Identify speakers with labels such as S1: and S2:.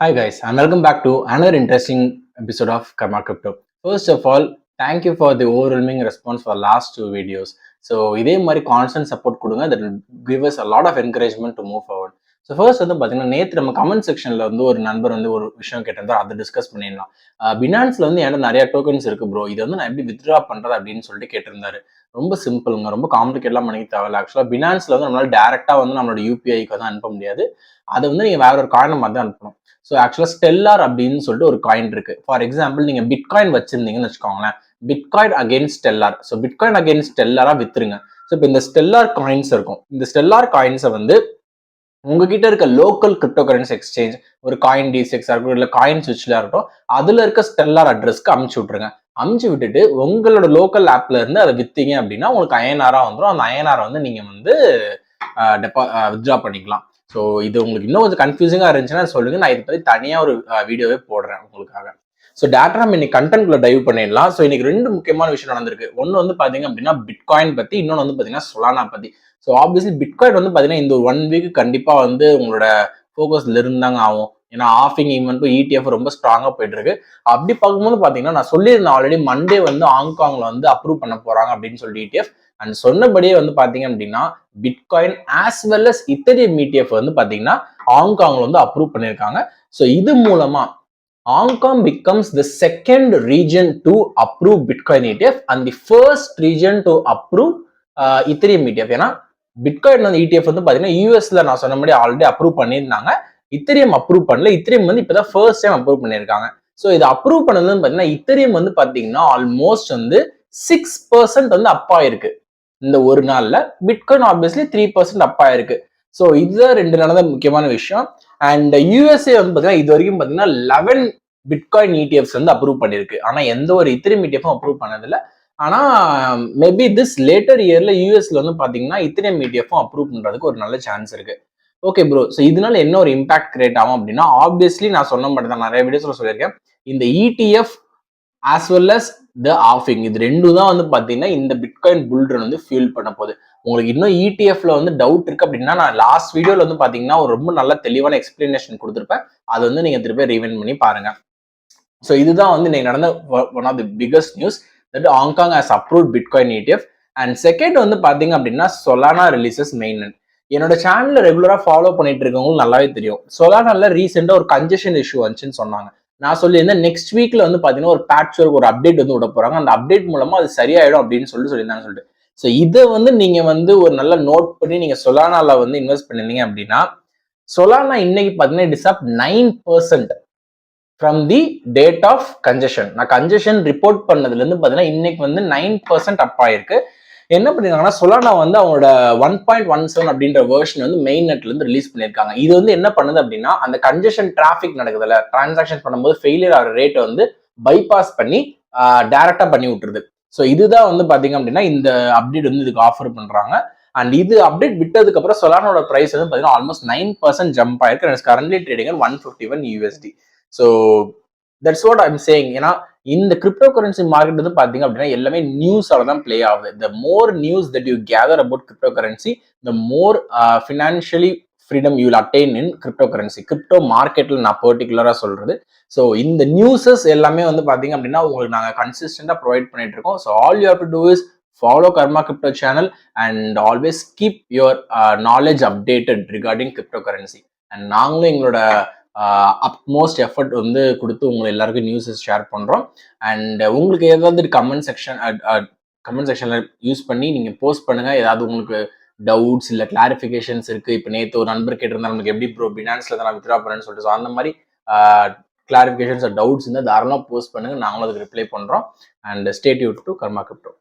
S1: Hi guys, and welcome back to another interesting episode of Karma Crypto. First of all, thank you for the overwhelming response for last two videos. So இதே மாதிரி constant support கொடுங்க that give us a lot of encouragement to move forward So first வந்து பார்த்தீங்கன்னா நேற்று நம்ம comment செக்ஷனில் வந்து ஒரு நண்பர் வந்து ஒரு விஷயம் கேட்டிருந்தார். அதை டிஸ்கஸ் பண்ணிடலாம். பினான்ஸில் வந்து என்கிட்ட நிறைய டோக்கன்ஸ் இருக்குது ப்ரோ இதை வந்து நான் எப்படி வித்ட்ரா பண்ணுறது அப்படின்னு சொல்லிட்டு கேட்டிருந்தாரு. ரொம்ப சிம்பிளுங்க ரொம்ப காம்ப்ளிகேட்லாம் பண்ணிக்க தேவையில்ல. ஆக்சுவலாக பினான்ஸில் வந்து நம்மளால் டேரெக்டாக வந்து நம்மளோட யூபிஐக்கு வந்து அனுப்ப முடியாது. அதை வந்து நீங்கள் வேற ஒரு காயினை மாதிரி தான் அனுப்பணும். ஸோ ஆக்சுவலாக ஸ்டெல்லார் அப்படின்னு சொல்லிட்டு ஒரு காயின் இருக்கு. ஃபார் எக்ஸாம்பிள் நீங்கள் பிட்காயின் வச்சிருந்தீங்கன்னு வச்சுக்கோங்களேன். Bitcoin against Stellar so Bitcoin against ஸ்டெல்லாராக வித்துருங்க. ஸோ இப்போ இந்த ஸ்டெல்லார் காயின்ஸ் இருக்கும். இந்த ஸ்டெல்லார் காயின்ஸை வந்து உங்ககிட்ட இருக்க லோக்கல் கிரிப்டோ கரன்சி எக்ஸ்சேஞ்ச் ஒரு காயின் டிசிஎக்ஸ் இருக்கட்டும் இல்லை காயின் சுவிட்ச்ல இருக்கட்டும் அதுல இருக்க ஸ்டெல்லார் அட்ரஸ்க்கு அமுச்சு விட்ருங்க அமுச்சு விட்டுட்டு உங்களோட லோக்கல் ஆப்ல இருந்து அதை வித்தீங்க அப்படின்னா உங்களுக்கு அயனாரா வந்துடும் அந்த அயனாரை வந்து நீங்க வந்து டெபா வித்ட்ரா பண்ணிக்கலாம். ஸோ இது உங்களுக்கு இன்னும் கொஞ்சம் கன்ஃபியூசிங்காக இருந்துச்சுன்னா சொல்லுங்க. நான் இதை பற்றி தனியாக ஒரு வீடியோவே போடுறேன் உங்களுக்காக. ஸோ டேட்டா நம்ம இன்னைக்கு கண்டென்ட்ல டைவ் பண்ணிடலாம். ஸோ இன்னைக்கு ரெண்டு முக்கியமான விஷயம் நடந்திருக்கு. ஒன்று வந்து பார்த்தீங்க அப்படின்னா பிட்காயின் பற்றி இன்னொன்று வந்து பார்த்தீங்கன்னா சொலானா பற்றி ஸோ ஆப்வியஸ்லி பிட்காயின் வந்து பார்த்தீங்கன்னா இந்த ஒரு ஒன் வீக் கண்டிப்பாக வந்து உங்களோட ஃபோக்கஸ்ல இருந்தாங்க ஆகும். ஏன்னா ஆஃபிங் ஈவெண்ட்டும் இடிஎஃப் ரொம்ப ஸ்ட்ராங்காக போயிட்டு இருக்கு. அப்படி பார்க்கும்போது பார்த்தீங்கன்னா நான் சொல்லியிருந்தேன் ஆல்ரெடி மண்டே வந்து ஹாங்காங்ல வந்து அப்ரூவ் பண்ண போறாங்க அப்படின்னு சொல்லி இடிஎஃப் அண்ட் சொன்னபடியே வந்து பார்த்தீங்க அப்படின்னா Bitcoin as well as Ethereum ETF வந்து பார்த்தீங்கன்னா ஹாங்காங்ல வந்து அப்ரூவ் பண்ணியிருக்காங்க. ஸோ இது மூலமா Hong Kong becomes the second region to approve Bitcoin ETF and the first region to approve Ethereum ETF ஏன்னா பிட்காயின் வந்து இடிஎஃப் வந்து பார்த்தீங்கன்னா யூஎஸ்ல நான் சொன்ன மாதிரி ஆல்ரெடி அப்ரூவ் பண்ணியிருந்தாங்க. இத்தரியம் அப்ரூவ் பண்ணல. இத்தரியம் வந்து இப்போதான் ஃபர்ஸ்ட் டைம் அப்ரூவ் பண்ணியிருக்காங்க. ஸோ இது அப்ரூவ் பண்ணதுன்னு பார்த்தீங்கன்னா இத்தரியம் வந்து பார்த்தீங்கன்னா ஆல்மோஸ்ட் வந்து சிக்ஸ் பர்சன்ட் வந்து அப்பாயிருக்கு இந்த ஒரு நாள்ல பிட்காயின் ஆப்வியஸ்லி த்ரீ பர்சன்ட் அப்பாயிருக்கு ஸோ இதுதான் ரெண்டு நடந்த முக்கியமான விஷயம். அண்ட் யூஎஸ்ஏ வந்து பார்த்தீங்கன்னா இது வரைக்கும் பார்த்தீங்கன்னா லெவன் பிட்காயின் இடிஎஃப்ஸ் வந்து அப்ரூவ் பண்ணியிருக்கு ஆனால் எந்த ஒரு இத்திரியம் இடிஎஃப்பும் அப்ரூவ் பண்ணதில்லை. ஆனால் மேபி திஸ் லேட்டர் இயர்ல யூஎஸ்ல வந்து பார்த்தீங்கன்னா இத்தனை மீடியாஃபும் அப்ரூவ் பண்ணுறதுக்கு ஒரு நல்ல சான்ஸ் இருக்கு. ஓகே ப்ரோ ஸோ இதனால என்ன ஒரு இம்பாக்ட் கிரியேட் ஆகும் அப்படின்னா ஆப்வியஸ்லி நான் சொன்ன மட்டும் தான் நிறைய வீடியோஸ்ல சொல்லியிருக்கேன். இந்த ETF as well as the offing இது ரெண்டும் தான் வந்து பார்த்தீங்கன்னா இந்த பிட்காயின் புல்ட்ரன் வந்து ஃபியூல் பண்ண போகுது. உங்களுக்கு இன்னும் இடிஎஃப்ல வந்து டவுட் இருக்கு அப்படின்னா நான் லாஸ்ட் வீடியோல வந்து பார்த்தீங்கன்னா ஒரு ரொம்ப நல்ல தெளிவான எக்ஸ்பிளனேஷன் கொடுத்துருப்பேன். அது வந்து நீங்கள் திருப்பி ரீவெண்ட் பண்ணி பாருங்க. ஸோ இதுதான் வந்து இன்னைக்கு நடந்த one of the biggest news that Hong Kong has approve Bitcoin ETF and second வந்து பார்த்தீங்க அப்படின்னா சொலானா ரிலீசஸ் மெயின் என்னோட சேனல்ல ரெகுலராக ஃபாலோ பண்ணிட்டு இருக்கவங்களுக்கு நல்லாவே தெரியும். சொலானால ரீசெண்டாக ஒரு கன்ஜெஷன் இஷ்யூ வந்துச்சுன்னு சொன்னாங்க. நான் சொல்லியிருந்தேன் நெக்ஸ்ட் வீக்ல வந்து பார்த்தீங்கன்னா ஒரு பேட்ச் ஒர்க் ஒரு அப்டேட் வந்து விட போறாங்க. அந்த அப்டேட் மூலமா அது சரியாயிடும் அப்படின்னு சொல்லிட்டு சொல்லியிருந்தாங்க சொல்லிட்டு. ஸோ இதை வந்து நீங்க வந்து ஒரு நல்ல நோட் பண்ணி நீங்க சொலானால வந்து இன்வெஸ்ட் பண்ணிருந்தீங்க அப்படின்னா சொலானா இன்னைக்கு பார்த்தீங்கன்னா it is up nine percent from the date of congestion நான் கன்ஜெஷன் ரிப்போர்ட் பண்ணதுல இருந்து பார்த்தீங்கன்னா இன்னைக்கு வந்து நைன் பர்சன்ட் அப் ஆயிருக்கு. என்ன பண்ணிருக்காங்கன்னா சொலானா வந்து அவங்களோட ஒன் பாயிண்ட் ஒன் செவன் அப்படின்ற வேர்ஷன் வந்து மெயின் நெட்ல இருந்து ரிலீஸ் பண்ணியிருக்காங்க. இது வந்து என்ன பண்ணுது அப்படின்னா அந்த கன்ஜெஷன் டிராஃபிக் நடக்குதுல்ல டிரான்சாக்ஷன் பண்ணும்போது ஃபெயிலியர் ஆகிற ரேட்டை வந்து பைபாஸ் பண்ணி டைரக்டா பண்ணி விட்டுருது. ஸோ இதுதான் வந்து பாத்தீங்க அப்படின்னா இந்த அப்டேட் வந்து இதுக்கு ஆஃபர் பண்றாங்க. அண்ட் இது அப்டேட் விட்டதுக்கு அப்புறம் சொலானோட பிரைஸ் வந்து பாத்தீங்கன்னா ஆல்மோஸ்ட் நைன் பர்சன்ட் ஜம்ப் ஆயிருக்கு. Currently trading one fifty one USD so that's what I'm saying ஏன்னா இந்த கிரிப்டோ கரன்சி மார்க்கெட் வந்து பார்த்தீங்க அப்படின்னா எல்லாமே நியூஸால தான் பிளே ஆகுது. The more news that you gather about crypto currency the more financially freedom you attain in crypto currency crypto மார்க்கெட்டில் நான் பர்டிகுலராக சொல்கிறது ஸோ இந்த நியூஸஸ் எல்லாமே வந்து பார்த்தீங்க அப்படின்னா உங்களுக்கு நாங்கள் கன்சிஸ்டண்டாக ப்ரொவைட் பண்ணிட்டு இருக்கோம். So all you have to do is follow Karma Crypto channel and always keep your knowledge updated regarding crypto currency and நாங்களும் எங்களோட அப்மோஸ்ட் எஃபர்ட் வந்து கொடுத்து உங்களை எல்லாருக்கும் நியூஸஸ் ஷேர் பண்ணுறோம் அண்ட் உங்களுக்கு ஏதாவது கமெண்ட் செக்ஷன் கமெண்ட் செக்ஷனில் யூஸ் பண்ணி நீங்கள் போஸ்ட் பண்ணுங்கள் ஏதாவது உங்களுக்கு டவுட்ஸ் இல்லை கிளாரிஃபிகேஷன்ஸ் இருக்குது இப்போ நேற்று ஒரு நண்பர் கேட்டிருந்தா நமக்கு எப்படி ப்ரோ பினான்ஸில் தான் நான் வித்ரா பண்ணேன்னு சொல்லிட்டு. ஸோ அந்த மாதிரி கிளாரிஃபிகேஷன்ஸ் டவுட்ஸ் இருந்தால் தாராளமாக போஸ்ட் பண்ணுங்கள் நாங்களும் அதுக்கு ரிப்ளை பண்ணுறோம் and state you to Karma crypto